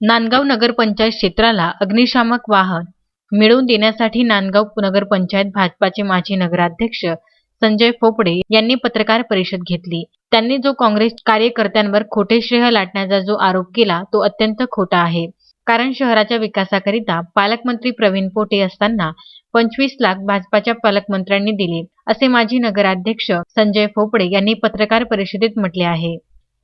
नांदगाव नगरपंचायत क्षेत्राला अग्निशामक वाहन मिळवून देण्यासाठी नांदगाव नगरपंचायत भाजपाचे माजी नगराध्यक्ष संजय फोपडे यांनी पत्रकार परिषद घेतली. त्यांनी जो काँग्रेस कार्यकर्त्यांवर खोटे श्रेय लाटण्याचा जो आरोप केला तो अत्यंत खोटा आहे. कारण शहराच्या विकासाकरिता पालकमंत्री प्रवीण पोटे असताना पंचवीस लाख भाजपाच्या पालकमंत्र्यांनी दिले असे माजी नगराध्यक्ष संजय फोपडे यांनी पत्रकार परिषदेत म्हटले आहे.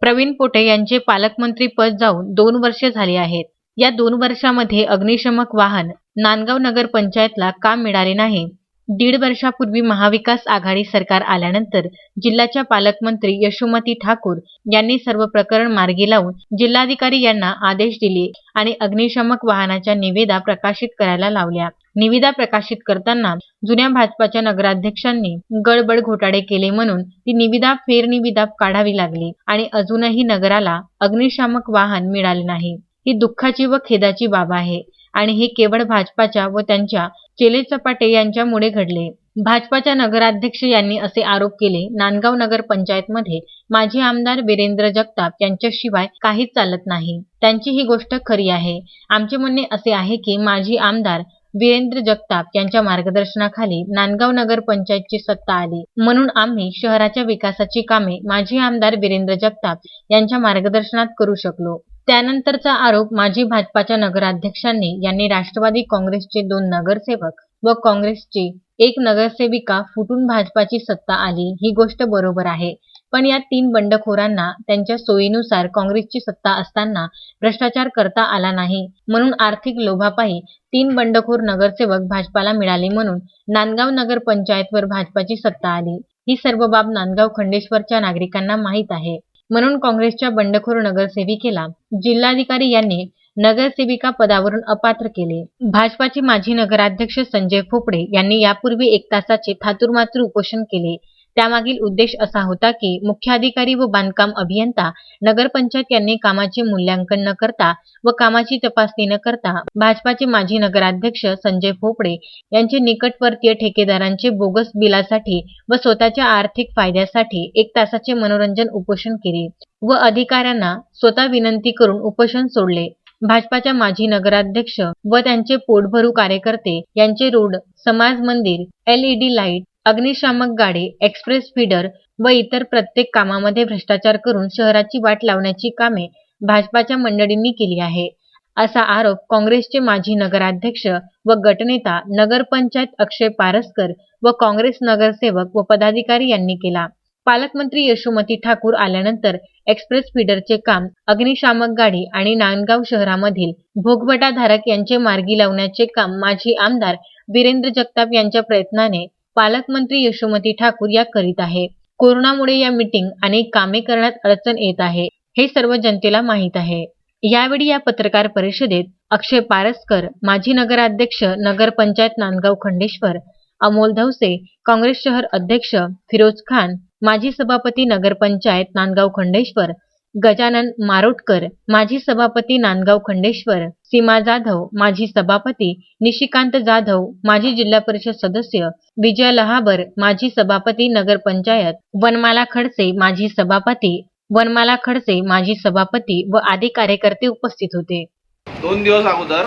प्रवीण पोटे यांचे पालकमंत्री पद जाऊन दोन वर्ष झाली आहेत. या दोन वर्षामध्ये अग्निशमक वाहन नांदगाव नगर पंचायतला का मिळाले नाही? दीड वर्षापूर्वी महाविकास आघाडी सरकार आल्यानंतर जिल्ह्याच्या पालकमंत्री यशोमती ठाकूर यांनी सर्व प्रकरण मार्गी लावून जिल्हाधिकारी यांना आदेश दिले आणि अग्निशमक वाहनाच्या निविदा प्रकाशित करायला लावल्या. निविदा प्रकाशित करताना जुन्या भाजपाच्या नगराध्यक्षांनी गडबड घोटाळे केले म्हणून ती निविदा फेरनिविदा काढावी लागली आणि अजूनही नगराला अग्निशामक वाहन मिळाले नाही. ही दुःखाची व खेदाची बाब आहे आणि हे केवळ भाजपाच्या व त्यांच्या चेले चपाटे यांच्यामुळे घडले. भाजपाच्या नगराध्यक्ष यांनी असे आरोप केले नांदगाव नगर पंचायतमध्ये माजी आमदार वीरेंद्र जगताप यांच्याशिवाय काहीच चालत नाही. त्यांची ही गोष्ट खरी आहे. आमचे म्हणणे असे आहे की माजी आमदार वीरेंद्र जगताप यांच्या मार्गदर्शनाखाली नांदगाव नगर पंचायतची सत्ता आली. म्हणून आम्ही शहराच्या विकासाची कामे माजी आमदार वीरेंद्र जगताप यांच्या मार्गदर्शनात करू शकलो. त्यानंतरचा आरोप माजी भाजपाच्या नगराध्यक्षांनी यांनी राष्ट्रवादी काँग्रेसचे दोन नगरसेवक व काँग्रेसची एक नगरसेविका फुटून भाजपाची सत्ता आली ही गोष्ट बरोबर आहे. पण या तीन बंडखोरांना त्यांच्या सोयीनुसार काँग्रेसची सत्ता असताना भ्रष्टाचार करता आला नाही म्हणून आर्थिक लोभापायी तीन बंडखोर नगरसेवक भाजपाला मिळाले म्हणून नांदगाव नगर पंचायतवर भाजपाची सत्ता आली. ही सर्व बाब नांदगाव खंडेश्वरच्या नागरिकांना माहीत आहे. म्हणून काँग्रेसच्या बंडखोर नगरसेविकेला जिल्हाधिकारी यांनी नगरसेविका पदावरून अपात्र केले. भाजपाचे माजी नगराध्यक्ष संजय फोपडे यांनी यापूर्वी एक तासाचे थातुरमातुर उपोषण केले. त्यामागील उद्देश असा होता की मुख्याधिकारी व बांधकाम अभियंता नगरपंचायत यांनी कामाचे मूल्यांकन न करता व कामाची तपासणी न करता भाजपाचे माजी नगराध्यक्ष संजय फोपडे यांचे निकटवर्तीय ठेकेदारांचे बोगस बिलासाठी व स्वतःच्या आर्थिक फायद्यासाठी एक तासाचे मनोरंजन उपोषण केले व अधिकाऱ्यांना स्वतः विनंती करून उपोषण सोडले. भाजपाच्या माजी नगराध्यक्ष व त्यांचे पोटभरू कार्यकर्ते यांचे रोड समाज मंदिर एलईडी लाइट अग्निशामक गाडी एक्सप्रेस फीडर व इतर प्रत्येक कामामध्ये भ्रष्टाचार करून शहराची वाट लावण्याची कामे भाजपाच्या मंडळींनी केली आहे. असा आरोप काँग्रेसचे माजी नगराध्यक्ष व गटनेता नगरपंचायत अक्षय पारसकर व काँग्रेस नगरसेवक व पदाधिकारी यांनी केला. पालकमंत्री यशोमती ठाकूर आल्यानंतर एक्सप्रेस फीडरचे काम अग्निशामक गाडी आणि नांदगाव शहरामधील भोगवटाधारक यांचे मार्गी लावण्याचे काम माजी आमदार वीरेंद्र जगताप यांच्या प्रयत्नाने पालकमंत्री यशोमती ठाकूर या करीत आहे. कोरोनामुळे या मीटिंग आणि कामे करण्यात अडचण येत आहे हे सर्व जनतेला माहीत आहे. यावेळी या पत्रकार परिषदेत अक्षय पारसकर माजी नगराध्यक्ष नगरपंचायत नांदगाव खंडेश्वर अमोल धवसे काँग्रेस शहर अध्यक्ष फिरोज खान माजी सभापती नगरपंचायत नांदगाव खंडेश्वर गजानन मारोटकर माजी सभापती नांदगाव खंडेश्वर सीमा जाधव माजी सभापती निशिकांत जाधव माजी जिल्हा परिषद सदस्य विजय लहाबर माजी सभापती नगरपंचायत वनमाला खडसे माजी सभापती वनमाला खडसे माजी सभापती व आदी कार्यकर्ते उपस्थित होते. दोन दिवस अगोदर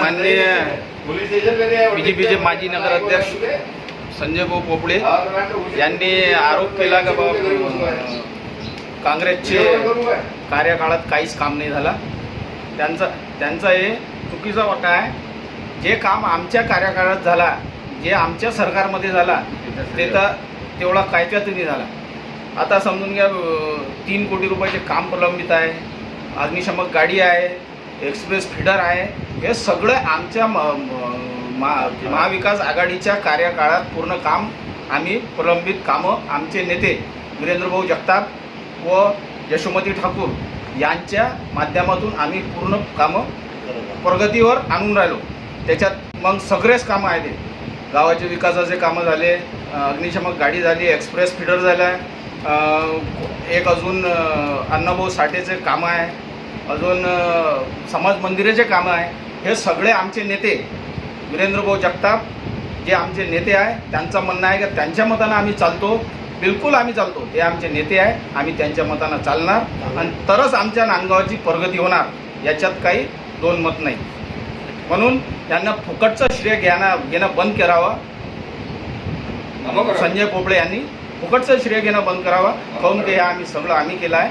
माननीय बीजेपीचे माजी नगराध्यक्ष संजय भाऊ पोपळे यांनी आरोप केला का काँग्रेसचे कार्यकाळात काहीच काम नाही झाला. त्यांचा त्यांचा हे चुकीचा वाटा आहे. जे काम आमच्या कार्यकाळात झाला जे आमच्या सरकारमध्ये झाला ते तर तेवढा कायच्यात नाही झाला. आता समजून घ्या तीन कोटी रुपयाचे काम प्रलंबित आहे अग्निशमक गाडी आहे एक्सप्रेस फीडर आहे हे सगळं आमच्या म महाविकास आघाडीच्या कार्यकाळात पूर्ण काम आम्ही प्रलंबित कामं आमचे नेते वीरेंद्रभाऊ जगताप व यशोमती ठाकूर यांच्या माध्यमातून आम्ही पूर्ण कामं प्रगतीवर आणून राहिलो. त्याच्यात मग सगळेच कामं आहेत. गावाचे विकासाचे कामं झाले अग्निशमक गाडी झाली एक्सप्रेस फिडर झाला एक अजून अण्णाभाऊ साठेचे कामं आहे अजून समाज मंदिराचे कामं आहे. हे सगळे आमचे नेते वीरेंद्रभाऊ जगताप जे आमचे नेते आहे त्यांचं म्हणणं आहे की त्यांच्या मतानं आम्ही चालतो. बिलकुल आम्ही चालतो. ते आमचे नेते आहे. आम्ही त्यांच्या मतानं चालणार. आणि तरच आमच्या नांदगावाची प्रगती होणार. याच्यात काही दोन मत नाही. म्हणून त्यांना फुकटचं श्रेय घेणं घेणं बंद करावं. संजय पोपळे यांनी फुकटचं श्रेय घेणं बंद करावं. काहून की आम्ही सगळं आम्ही केलं आहे.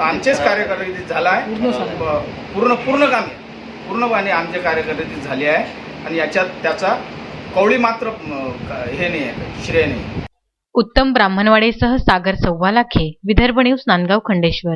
आमचेच कार्यकर्ते झाला. आहे. पूर्ण पूर्ण कामे. पूर्णपणे आमचे कार्यकर्ते झाले आहे. आणि याच्यात त्याचा कवळी मात्र हे नाही आहे श्रेय नाही उत्तम ब्राह्मणवाडेसह सागर सव्वालाखे विदर्भ न्यूज नांदगाव खंडेश्वर.